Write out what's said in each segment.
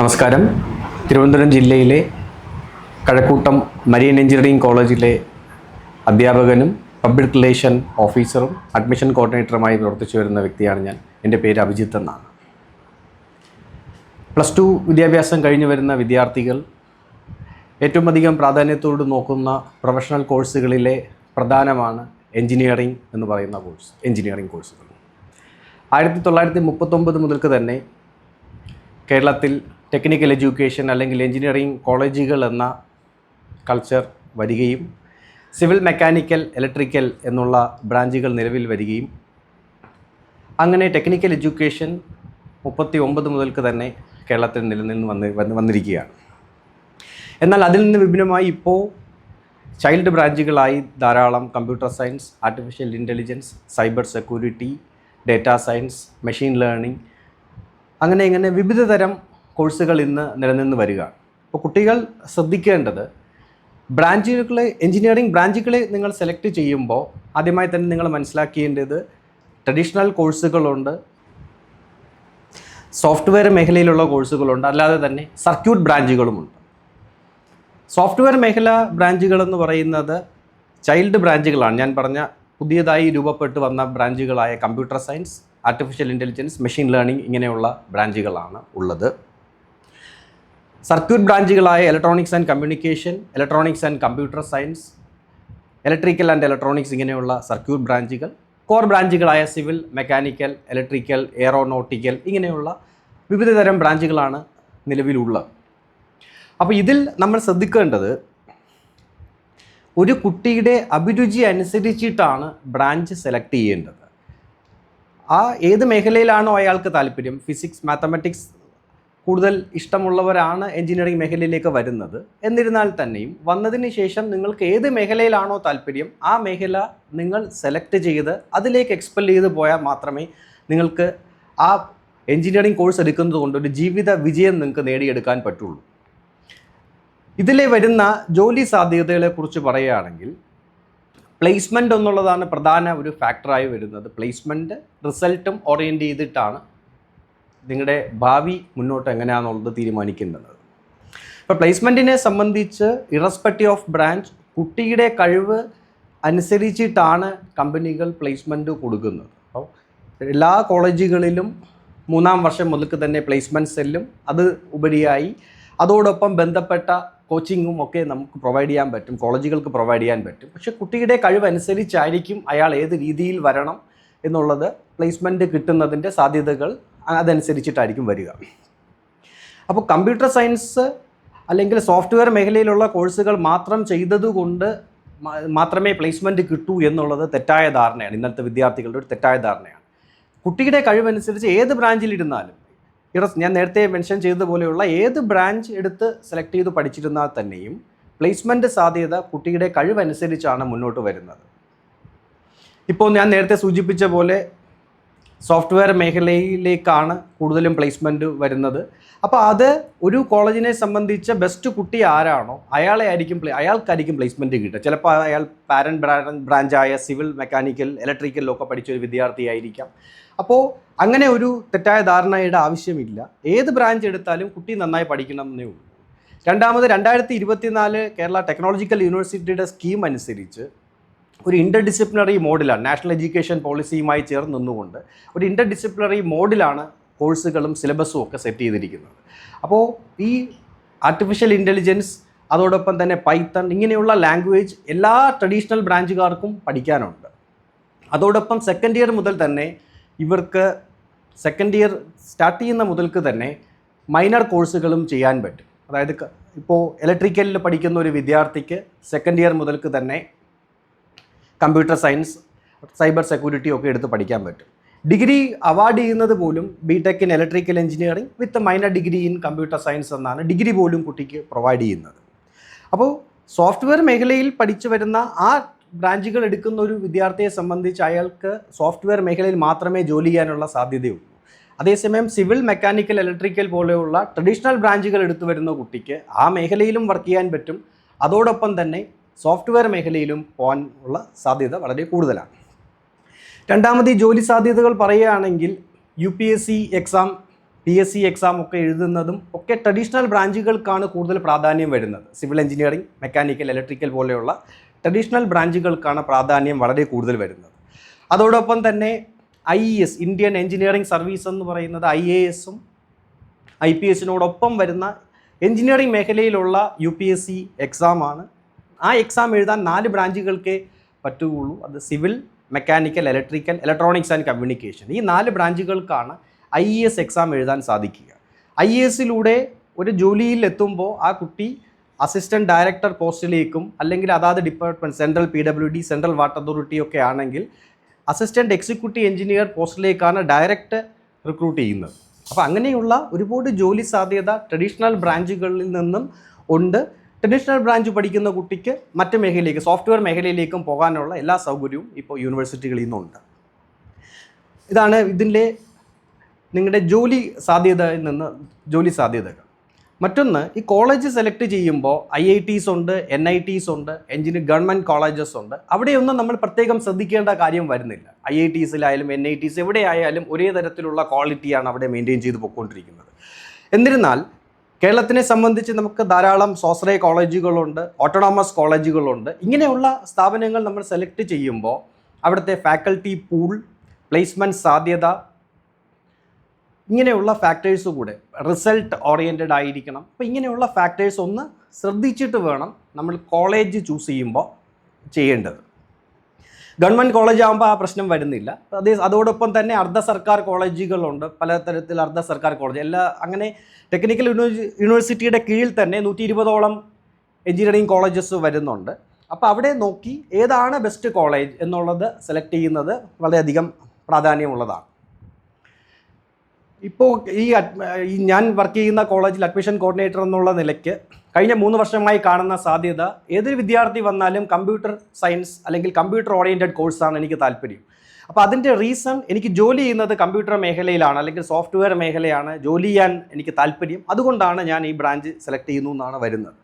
നമസ്കാരം. തിരുവനന്തപുരം ജില്ലയിലെ Kazhakkoottam marine engineering കോളേജിലെ അധ്യാപകനും പബ്ലിക് റിലേഷൻ ഓഫീസറും അഡ്മിഷൻ കോർഡിനേറ്ററുമായി പ്രവർത്തിച്ചു വരുന്ന വ്യക്തിയാണ് ഞാൻ. എന്റെ പേര് അഭിജിത്ത് എന്നാണ്. പ്ലസ് ടു വിദ്യാഭ്യാസം കഴിഞ്ഞു വരുന്ന വിദ്യാർത്ഥികൾ ഏറ്റവും അധികം പ്രാധാന്യത്തോട് നോക്കുന്ന പ്രൊഫഷണൽ കോഴ്സുകളിലെ പ്രധാനമാണ് എഞ്ചിനീയറിംഗ് എന്ന് പറയുന്ന കോഴ്സ് എഞ്ചിനീയറിംഗ് കോഴ്സുകൾ. ആയിരത്തി തൊള്ളായിരത്തി മുപ്പത്തൊമ്പത് മുതൽക്ക് തന്നെ കേരളത്തിൽ ടെക്നിക്കൽ എഡ്യൂക്കേഷൻ അല്ലെങ്കിൽ എഞ്ചിനീയറിംഗ് കോളേജുകൾ എന്ന കൾച്ചർ വരികയും സിവിൽ മെക്കാനിക്കൽ ഇലക്ട്രിക്കൽ എന്നുള്ള ബ്രാഞ്ചുകൾ നിലവിൽ വരികയും. അങ്ങനെ ടെക്നിക്കൽ എഡ്യൂക്കേഷൻ മുപ്പത്തി ഒമ്പത് മുതൽക്ക് തന്നെ കേരളത്തിൽ നിലനിന്ന് വന്ന് വന്ന് വന്നിരിക്കുകയാണ്. എന്നാൽ അതിൽ നിന്ന് വിഭിന്നമായി ഇപ്പോൾ ചൈൽഡ് ബ്രാഞ്ചുകളായി ധാരാളം computer science artificial intelligence cyber security data science machine learning അങ്ങനെ ഇങ്ങനെ വിവിധ തരം കോഴ്സുകൾ ഇന്ന് നിലനിന്ന് വരികയാണ് അപ്പോൾ കുട്ടികൾ ശ്രദ്ധിക്കേണ്ടത് ബ്രാഞ്ചുകളെ എഞ്ചിനീയറിംഗ് ബ്രാഞ്ചുകളെ നിങ്ങൾ സെലക്ട് ചെയ്യുമ്പോൾ ആദ്യമായി തന്നെ നിങ്ങൾ മനസ്സിലാക്കേണ്ടത് ട്രഡീഷണൽ കോഴ്സുകളുണ്ട് സോഫ്റ്റ്വെയർ മേഖലയിലുള്ള കോഴ്സുകളുണ്ട് അല്ലാതെ തന്നെ സർക്യൂട്ട് ബ്രാഞ്ചുകളുമുണ്ട്. സോഫ്റ്റ്വെയർ മേഖല ബ്രാഞ്ചുകളെന്ന് പറയുന്നത് ചൈൽഡ് ബ്രാഞ്ചുകളാണ്. ഞാൻ പറഞ്ഞ പുതിയതായി രൂപപ്പെട്ട് വന്ന ബ്രാഞ്ചുകളായ computer science artificial intelligence machine learning ഇങ്ങനെയുള്ള ബ്രാഞ്ചുകളാണ് ഉള്ളത്. Circuit ബ്രാഞ്ചുകളായ electronics and communication electronics and computer science electrical and electronics ഇങ്ങനെയുള്ള സർക്യൂട്ട് ബ്രാഞ്ചുകൾ കോർ ബ്രാഞ്ചുകളായ സിവിൽ മെക്കാനിക്കൽ ഇലക്ട്രിക്കൽ എയറോനോട്ടിക്കൽ ഇങ്ങനെയുള്ള വിവിധ തരം ബ്രാഞ്ചുകളാണ് നിലവിലുള്ളത്. അപ്പോൾ ഇതിൽ നമ്മൾ ശ്രദ്ധിക്കേണ്ടത് ഒരു കുട്ടിയുടെ അഭിരുചി അനുസരിച്ചിട്ടാണ് ബ്രാഞ്ച് സെലക്ട് ചെയ്യേണ്ടത്. ആ ഏത് മേഖലയിലാണോ അയാൾക്ക് താല്പര്യം? ഫിസിക്സ് മാത്തമാറ്റിക്സ് കൂടുതൽ ഇഷ്ടമുള്ളവരാണ് എഞ്ചിനീയറിംഗ് മേഖലയിലേക്ക് വരുന്നത്. എന്നിരുന്നാൽ തന്നെയും വന്നതിന് ശേഷം നിങ്ങൾക്ക് ഏത് മേഖലയിലാണോ താല്പര്യം ആ മേഖല നിങ്ങൾ സെലക്ട് ചെയ്ത് അതിലേക്ക് എക്സ്പെൽ ചെയ്ത് പോയാൽ മാത്രമേ നിങ്ങൾക്ക് ആ എഞ്ചിനീയറിംഗ് കോഴ്സ് എടുക്കുന്നത് കൊണ്ട് ഒരു ജീവിത വിജയം നിങ്ങൾക്ക് നേടിയെടുക്കാൻ പറ്റുള്ളൂ. ഇതിലെ വരുന്ന ജോലി സാധ്യതകളെക്കുറിച്ച് പറയുകയാണെങ്കിൽ പ്ലേസ്മെന്റ് എന്നുള്ളതാണ് പ്രധാന ഒരു ഫാക്ടറായി വരുന്നത്. പ്ലേസ്മെന്റ് റിസൾട്ടും ഓറിയന്റ് ചെയ്തിട്ടാണ് നിങ്ങളുടെ ഭാവി മുന്നോട്ട് എങ്ങനെയാണെന്നുള്ളത് തീരുമാനിക്കേണ്ടത്. ഇപ്പോൾ പ്ലേസ്മെന്റിനെ സംബന്ധിച്ച് ഇറസ്പെക്റ്റീവ് ഓഫ് ബ്രാഞ്ച് കുട്ടിയുടെ കഴിവ് അനുസരിച്ചിട്ടാണ് കമ്പനികൾ പ്ലേസ്മെന്റ് കൊടുക്കുന്നത്. അപ്പോൾ എല്ലാ കോളേജുകളിലും മൂന്നാം വർഷം മുതൽക്ക് തന്നെ പ്ലേസ്മെന്റ് സെല്ലും അത് ഉപരിയായി. അതോടൊപ്പം ബന്ധപ്പെട്ട കോച്ചിങ്ങും ഒക്കെ നമുക്ക് പ്രൊവൈഡ് ചെയ്യാൻ പറ്റും. കോളേജുകൾക്ക് പ്രൊവൈഡ് ചെയ്യാൻ പറ്റും. പക്ഷേ കുട്ടിയുടെ കഴിവനുസരിച്ചായിരിക്കും അയാൾ ഏത് രീതിയിൽ വരണം എന്നുള്ളത് പ്ലേസ്മെന്റ് കിട്ടുന്നതിന്റെ സാധ്യതകൾ അതനുസരിച്ചിട്ടായിരിക്കും വരിക. അപ്പോൾ കമ്പ്യൂട്ടർ സയൻസ് അല്ലെങ്കിൽ സോഫ്റ്റ്വെയർ മേഖലയിലുള്ള കോഴ്സുകൾ മാത്രം ചെയ്തതുകൊണ്ട് മാത്രമേ പ്ലേസ്മെന്റ് കിട്ടൂ എന്നുള്ളത് തെറ്റായ ധാരണയാണ്. ഇന്നത്തെ വിദ്യാർത്ഥികളുടെ ഒരു തെറ്റായ ധാരണയാണ്. കുട്ടിയുടെ കഴിവനുസരിച്ച് ഏത് ബ്രാഞ്ചിലിരുന്നാലും ഇറസ് ഞാൻ നേരത്തെ മെൻഷൻ ചെയ്തതുപോലെയുള്ള ഏത് ബ്രാഞ്ച് എടുത്ത് സെലക്ട് ചെയ്ത് പഠിച്ചിരുന്നാൽ തന്നെയും പ്ലേസ്മെന്റ് സാധ്യത കുട്ടിയുടെ കഴിവനുസരിച്ചാണ് മുന്നോട്ട് വരുന്നത്. ഇപ്പോൾ ഞാൻ നേരത്തെ സൂചിപ്പിച്ച പോലെ സോഫ്റ്റ്വെയർ മേഖലയിലേക്കാണ് കൂടുതലും പ്ലേസ്മെന്റ് വരുന്നത്. അപ്പോൾ അത് ഒരു കോളേജിനെ സംബന്ധിച്ച ബെസ്റ്റ് കുട്ടി ആരാണോ അയാളെ ആയിരിക്കും പ്ലേ അയാൾക്കായിരിക്കും പ്ലേസ്മെന്റ് കിട്ടുക. ചിലപ്പോൾ അയാൾ പാരന്റ് ബ്രാൻഡ് ബ്രാഞ്ചായ സിവിൽ മെക്കാനിക്കൽ ഇലക്ട്രിക്കലിലൊക്കെ പഠിച്ച ഒരു വിദ്യാർത്ഥിയായിരിക്കാം അപ്പോൾ അങ്ങനെ ഒരു തെറ്റായ ധാരണയുടെ ആവശ്യമില്ല. ഏത് ബ്രാഞ്ച് എടുത്താലും കുട്ടി നന്നായി പഠിക്കണം എന്നേ ഉള്ളൂ. രണ്ടാമത് രണ്ടായിരത്തി ഇരുപത്തിനാല് കേരള ടെക്നോളജിക്കൽ യൂണിവേഴ്സിറ്റിയുടെ സ്കീം അനുസരിച്ച് ഒരു ഇന്റർ ഡിസിപ്ലിനറി മോഡിലാണ് നാഷണൽ എഡ്യൂക്കേഷൻ പോളിസിയുമായി ചേർന്ന് നിന്നുകൊണ്ട് ഒരു ഇന്റർ ഡിസിപ്ലിനറി മോഡിലാണ് കോഴ്സുകളും സിലബസും ഒക്കെ സെറ്റ് ചെയ്തിരിക്കുന്നത്. അപ്പോൾ ഈ ആർട്ടിഫിഷ്യൽ ഇന്റലിജൻസ് അതോടൊപ്പം തന്നെ പൈത്തൺ ഇങ്ങനെയുള്ള ലാംഗ്വേജ് എല്ലാ ട്രഡീഷണൽ ബ്രാഞ്ചുകാർക്കും പഠിക്കാനുണ്ട്. അതോടൊപ്പം സെക്കൻഡ് ഇയർ മുതൽ തന്നെ ഇവർക്ക് സെക്കൻഡ് ഇയർ സ്റ്റാർട്ട് ചെയ്യുന്ന മുതൽക്ക് തന്നെ മൈനർ കോഴ്സുകളും ചെയ്യാൻ പറ്റും. അതായത് ഇപ്പോൾ ഇലക്ട്രിക്കലിൽ പഠിക്കുന്ന ഒരു വിദ്യാർത്ഥിക്ക് സെക്കൻഡ് ഇയർ മുതൽക്ക് തന്നെ കമ്പ്യൂട്ടർ സയൻസ് സൈബർ സെക്യൂരിറ്റി ഒക്കെ എടുത്ത് പഠിക്കാൻ പറ്റും. ഡിഗ്രി അവാർഡ് ചെയ്യുന്നത് പോലും B tech in electrical engineering with minor degree in computer science എന്നാണ് ഡിഗ്രി പോലും കുട്ടിക്ക് പ്രൊവൈഡ് ചെയ്യുന്നത്. അപ്പോൾ സോഫ്റ്റ്വെയർ മേഖലയിൽ പഠിച്ചു വരുന്ന ആ ബ്രാഞ്ചുകൾ എടുക്കുന്ന ഒരു വിദ്യാർത്ഥിയെ സംബന്ധിച്ച് അയാൾക്ക് സോഫ്റ്റ്വെയർ മേഖലയിൽ മാത്രമേ ജോലി ചെയ്യാനുള്ള സാധ്യതയുള്ളൂ. അതേസമയം സിവിൽ മെക്കാനിക്കൽ ഇലക്ട്രിക്കൽ പോലെയുള്ള ട്രഡീഷണൽ ബ്രാഞ്ചുകൾ എടുത്തു വരുന്ന കുട്ടിക്ക് ആ മേഖലയിലും വർക്ക് ചെയ്യാൻ പറ്റും. അതോടൊപ്പം തന്നെ സോഫ്റ്റ്വെയർ മേഖലയിലും പോകാൻ ഉള്ള സാധ്യത വളരെ കൂടുതലാണ്. രണ്ടാമത് ജോലി സാധ്യതകൾ പറയുകയാണെങ്കിൽ U P S C exam P S C exam ഒക്കെ എഴുതുന്നതും ഒക്കെ ട്രഡീഷണൽ ബ്രാഞ്ചുകൾക്കാണ് കൂടുതൽ പ്രാധാന്യം വരുന്നത്. സിവിൽ എഞ്ചിനീയറിംഗ് മെക്കാനിക്കൽ ഇലക്ട്രിക്കൽ പോലെയുള്ള ട്രഡീഷണൽ ബ്രാഞ്ചുകൾക്കാണ് പ്രാധാന്യം വളരെ കൂടുതൽ വരുന്നത്. അതോടൊപ്പം തന്നെ I S Indian engineering service എന്ന് പറയുന്നത് ഐ എ എസും ഐ പി എസിനോടൊപ്പം വരുന്ന എഞ്ചിനീയറിംഗ് മേഖലയിലുള്ള യു പി എസ് സി എക്സാമാണ് ആ എക്സാം എഴുതാൻ നാല് ബ്രാഞ്ചുകൾക്കേ പറ്റുകയുള്ളൂ. അത് civil mechanical electrical electronics and communication ഈ നാല് ബ്രാഞ്ചുകൾക്കാണ് ഐ ഇ എസ് എക്സാം എഴുതാൻ സാധിക്കുക. ഐ ഇ എസിലൂടെ ഒരു ജോലിയിൽ എത്തുമ്പോൾ ആ കുട്ടി അസിസ്റ്റന്റ് ഡയറക്ടർ പോസ്റ്റിലേക്കും അല്ലെങ്കിൽ അതാത് department central P W D central water authority ഒക്കെ ആണെങ്കിൽ അസിസ്റ്റന്റ് എക്സിക്യൂട്ടീവ് എഞ്ചിനീയർ പോസ്റ്റിലേക്കാണ് ഡയറക്റ്റ് റിക്രൂട്ട് ചെയ്യുന്നത്. അപ്പോൾ അങ്ങനെയുള്ള ഒരുപാട് ജോലി സാധ്യത ട്രഡീഷണൽ ബ്രാഞ്ചുകളിൽ നിന്നും ഉണ്ട്. ട്രഡീഷണൽ ബ്രാഞ്ച് പഠിക്കുന്ന കുട്ടിക്ക് മറ്റ് മേഖലയിലേക്ക് സോഫ്റ്റ്വെയർ മേഖലയിലേക്കും പോകാനുള്ള എല്ലാ സൗകര്യവും ഇപ്പോൾ യൂണിവേഴ്സിറ്റികളിൽ നിന്നുണ്ട്. ഇതാണ് ഇതിന്റെ നിങ്ങളുടെ ജോലി സാധ്യതയിൽ നിന്ന് ജോലി സാധ്യതകൾ. മറ്റൊന്ന് ഈ കോളേജ് സെലക്ട് ചെയ്യുമ്പോൾ ഐ ഐ ടീസ് ഉണ്ട് എൻ ഐ ടീസ് ഉണ്ട് എഞ്ചിനീയർ ഗവൺമെന്റ് കോളേജസ് ഉണ്ട്. അവിടെയൊന്നും നമ്മൾ പ്രത്യേകം ശ്രദ്ധിക്കേണ്ട കാര്യം വരുന്നില്ല. ഐ ഐ ടീസിലായാലും എൻ ഐ ടീസ് എവിടെയായാലും ഒരേ തരത്തിലുള്ള ക്വാളിറ്റിയാണ് അവിടെ മെയിന്റെയിൻ ചെയ്ത് പോയിക്കൊണ്ടിരിക്കുന്നത്. എന്നിരുന്നാൽ കേരളത്തിനെ സംബന്ധിച്ച് നമുക്ക് ധാരാളം സ്വാശ്രയ കോളേജുകളുണ്ട് ഓട്ടോണോമസ് കോളേജുകളുണ്ട്. ഇങ്ങനെയുള്ള സ്ഥാപനങ്ങൾ നമ്മൾ സെലക്ട് ചെയ്യുമ്പോൾ അവിടുത്തെ ഫാക്കൽറ്റി പൂൾ പ്ലേസ്മെന്റ് സാധ്യത ഇങ്ങനെയുള്ള ഫാക്ടേഴ്സ് കൂടെ റിസൾട്ട് ഓറിയന്റഡ് ആയിരിക്കണം. അപ്പോൾ ഇങ്ങനെയുള്ള ഫാക്ടേഴ്സ് ഒന്ന് ശ്രദ്ധിച്ചിട്ട് വേണം നമ്മൾ കോളേജ് ചൂസ് ചെയ്യുമ്പോൾ ചെയ്യേണ്ടത്. ഗവൺമെന്റ് കോളേജ് ആകുമ്പോൾ ആ പ്രശ്നം വരുന്നില്ല. അതേ അതോടൊപ്പം തന്നെ അർദ്ധ സർക്കാർ കോളേജുകളുണ്ട്. പലതരത്തിൽ അർദ്ധ സർക്കാർ കോളേജ് എല്ലാ അങ്ങനെ ടെക്നിക്കൽ യൂണിവേഴ്സിറ്റിയുടെ കീഴിൽ തന്നെ നൂറ്റി ഇരുപതോളം എഞ്ചിനീയറിംഗ് കോളേജസ് വരുന്നുണ്ട്. അപ്പോൾ അവിടെ നോക്കി ഏതാണ് ബെസ്റ്റ് കോളേജ് എന്നുള്ളത് സെലക്ട് ചെയ്യുന്നത് വളരെയധികം പ്രാധാന്യമുള്ളതാണ്. ഇപ്പോൾ ഈ ഞാൻ വർക്ക് ചെയ്യുന്ന കോളേജിൽ അഡ്മിഷൻ കോർഡിനേറ്റർ എന്നുള്ള നിലയ്ക്ക് കഴിഞ്ഞ മൂന്ന് വർഷമായി കാണുന്ന സാധ്യത ഏതൊരു വിദ്യാർത്ഥി വന്നാലും കമ്പ്യൂട്ടർ സയൻസ് അല്ലെങ്കിൽ കമ്പ്യൂട്ടർ ഓറിയന്റഡ് കോഴ്സാണ് എനിക്ക് താല്പര്യം. അപ്പോൾ അതിന്റെ റീസൺ എനിക്ക് ജോലി ചെയ്യുന്നത് കമ്പ്യൂട്ടർ മേഖലയിലാണ് അല്ലെങ്കിൽ സോഫ്റ്റ്വെയർ മേഖലയാണ് ജോലി ചെയ്യാൻ എനിക്ക് താല്പര്യം. അതുകൊണ്ടാണ് ഞാൻ ഈ ബ്രാഞ്ച് സെലക്ട് ചെയ്യുന്നു എന്നാണ് വരുന്നത്.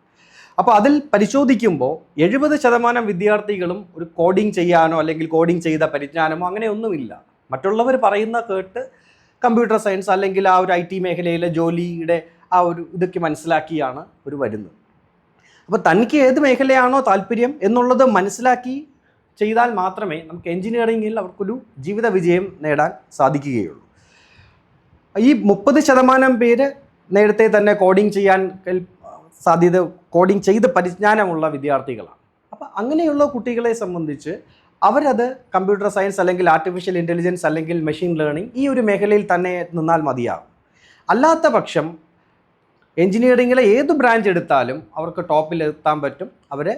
അപ്പോൾ അതിൽ പരിശോധിക്കുമ്പോൾ എഴുപത് ശതമാനം വിദ്യാർത്ഥികളും ഒരു കോഡിംഗ് ചെയ്യാനോ അല്ലെങ്കിൽ കോഡിംഗ് ചെയ്ത പരിജ്ഞാനമോ അങ്ങനെയൊന്നുമില്ല. മറ്റുള്ളവർ പറയുന്ന കേട്ട് കമ്പ്യൂട്ടർ സയൻസ് അല്ലെങ്കിൽ ആ ഒരു ഐ ടി മേഖലയിലെ ജോലിയുടെ ആ ഒരു ഇതൊക്കെ മനസ്സിലാക്കിയാണ് ഒരു വരുന്നത്. അപ്പോൾ തനിക്ക് ഏത് മേഖലയാണോ താല്പര്യം എന്നുള്ളത് മനസ്സിലാക്കി ചെയ്താൽ മാത്രമേ നമുക്ക് എൻജിനീയറിങ്ങിൽ അവർക്കൊരു ജീവിത വിജയം നേടാൻ സാധിക്കുകയുള്ളൂ. ഈ മുപ്പത് ശതമാനം പേര് നേരത്തെ തന്നെ കോഡിംഗ് ചെയ്യാൻ സാധ്യത കോഡിംഗ് ചെയ്ത് പരിജ്ഞാനമുള്ള വിദ്യാർത്ഥികളാണ്. അപ്പോൾ അങ്ങനെയുള്ള കുട്ടികളെ സംബന്ധിച്ച് അവരത് കമ്പ്യൂട്ടർ സയൻസ് അല്ലെങ്കിൽ ആർട്ടിഫിഷ്യൽ ഇന്റലിജൻസ് അല്ലെങ്കിൽ മെഷീൻ ലേണിംഗ് ഈ ഒരു മേഖലയിൽ തന്നെ നിന്നാൽ മതിയാകും. അല്ലാത്ത പക്ഷം എഞ്ചിനീയറിംഗിലെ ഏത് ബ്രാഞ്ച് എടുത്താലും അവർക്ക് ടോപ്പിൽ എത്താൻ പറ്റും. അവരെ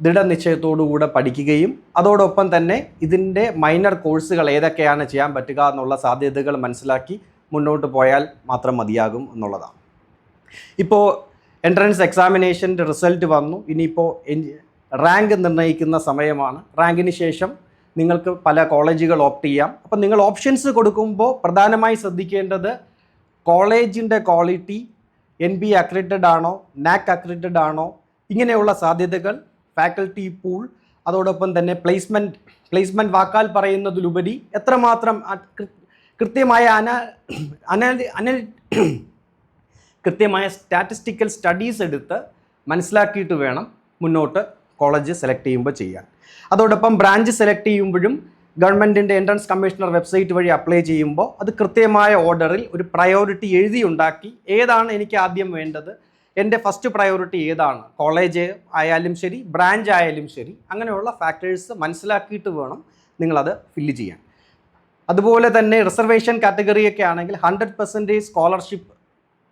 ദൃഢനിശ്ചയത്തോടുകൂടെ പഠിക്കുകയും അതോടൊപ്പം തന്നെ ഇതിന്റെ മൈനർ കോഴ്സുകൾ ഏതൊക്കെയാണ് ചെയ്യാൻ പറ്റുക എന്നുള്ള സാധ്യതകൾ മനസ്സിലാക്കി മുന്നോട്ട് പോയാൽ മാത്രം മതിയാകും എന്നുള്ളതാണ്. ഇപ്പോൾ എൻട്രൻസ് എക്സാമിനേഷന്റെ റിസൾട്ട് വന്നു. ഇനിയിപ്പോൾ റാങ്ക് നിർണയിക്കുന്ന സമയമാണ്. റാങ്കിന് ശേഷം നിങ്ങൾക്ക് പല കോളേജുകൾ ഓപ്റ്റ് ചെയ്യാം. അപ്പം നിങ്ങൾ ഓപ്ഷൻസ് കൊടുക്കുമ്പോൾ പ്രധാനമായി ശ്രദ്ധിക്കേണ്ടത് കോളേജിന്റെ ക്വാളിറ്റി എൻ ബി അക്രിറ്റഡ് ആണോ നാക് അക്രിറ്റഡ് ആണോ ഇങ്ങനെയുള്ള സാധ്യതകൾ ഫാക്കൽറ്റി പൂൾ അതോടൊപ്പം തന്നെ പ്ലേസ്മെന്റ് പ്ലേസ്മെന്റ് വാക്കാൽ പറയുന്നതിലുപരി എത്രമാത്രം കൃത്യമായ അന അനലി കൃത്യമായ സ്റ്റാറ്റിസ്റ്റിക്കൽ സ്റ്റഡീസ് എടുത്ത് മനസ്സിലാക്കിയിട്ട് വേണം മുന്നോട്ട് കോളേജ് സെലക്ട് ചെയ്യുമ്പോൾ ചെയ്യാൻ. അതോടൊപ്പം ബ്രാഞ്ച് സെലക്ട് ചെയ്യുമ്പോഴും ഗവൺമെന്റിന്റെ എൻട്രൻസ് കമ്മീഷണർ വെബ്സൈറ്റ് വഴി അപ്ലൈ ചെയ്യുമ്പോൾ അത് കൃത്യമായ ഓർഡറിൽ ഒരു പ്രയോറിറ്റി എഴുതി ഉണ്ടാക്കി ഏതാണ് എനിക്ക് ആദ്യം വേണ്ടത്? എന്റെ ഫസ്റ്റ് പ്രയോറിറ്റി ഏതാണ്? കോളേജ് ആയാലും ശരി ബ്രാഞ്ച് ആയാലും ശരി അങ്ങനെയുള്ള ഫാക്ടേഴ്സ് മനസ്സിലാക്കിയിട്ട് വേണം നിങ്ങളത് ഫില്ല് ചെയ്യാൻ. അതുപോലെ തന്നെ റിസർവേഷൻ കാറ്റഗറിയൊക്കെ ആണെങ്കിൽ ഹൺഡ്രഡ് പെർസെന്റേജ് സ്കോളർഷിപ്പ്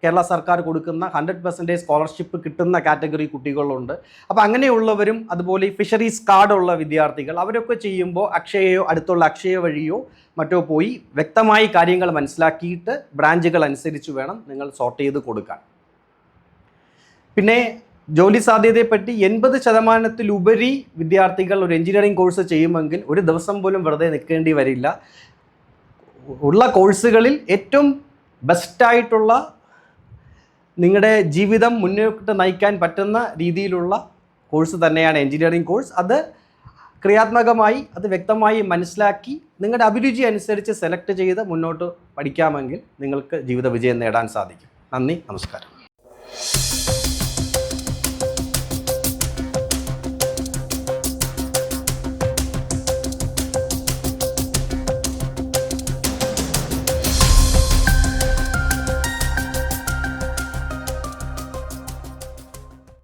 കേരള സർക്കാർ കൊടുക്കുന്ന ഹൺഡ്രഡ് പെർസെന്റേജ് സ്കോളർഷിപ്പ് കിട്ടുന്ന കാറ്റഗറി കുട്ടികളുണ്ട്. അപ്പോൾ അങ്ങനെയുള്ളവരും അതുപോലെ ഈ ഫിഷറീസ് കാർഡുള്ള വിദ്യാർത്ഥികൾ അവരൊക്കെ ചെയ്യുമ്പോൾ അക്ഷയയോ അടുത്തുള്ള അക്ഷയ വഴിയോ മറ്റോ പോയി വ്യക്തമായി കാര്യങ്ങൾ മനസ്സിലാക്കിയിട്ട് ബ്രാഞ്ചുകൾ അനുസരിച്ച് വേണം നിങ്ങൾ സോർട്ട് ചെയ്ത് കൊടുക്കാൻ. പിന്നെ ജോലി സാധ്യതയെപ്പറ്റി എൺപത് ശതമാനത്തിലുപരി വിദ്യാർത്ഥികൾ ഒരു എഞ്ചിനീയറിംഗ് കോഴ്സ് ചെയ്യുമെങ്കിൽ ഒരു ദിവസം പോലും വെറുതെ നിൽക്കേണ്ടി വരില്ല. ഉള്ള കോഴ്സുകളിൽ ഏറ്റവും ബെസ്റ്റായിട്ടുള്ള നിങ്ങളുടെ ജീവിതം മുന്നോട്ട് നയിക്കാൻ പറ്റുന്ന രീതിയിലുള്ള കോഴ്സ് തന്നെയാണ് എഞ്ചിനീയറിംഗ് കോഴ്സ്. അത് ക്രിയാത്മകമായി അത് വ്യക്തമായി മനസ്സിലാക്കി നിങ്ങളുടെ അഭിരുചി അനുസരിച്ച് സെലക്ട് ചെയ്ത് മുന്നോട്ട് പഠിക്കാമെങ്കിൽ നിങ്ങൾക്ക് ജീവിത വിജയം നേടാൻ സാധിക്കും. നന്ദി നമസ്കാരം.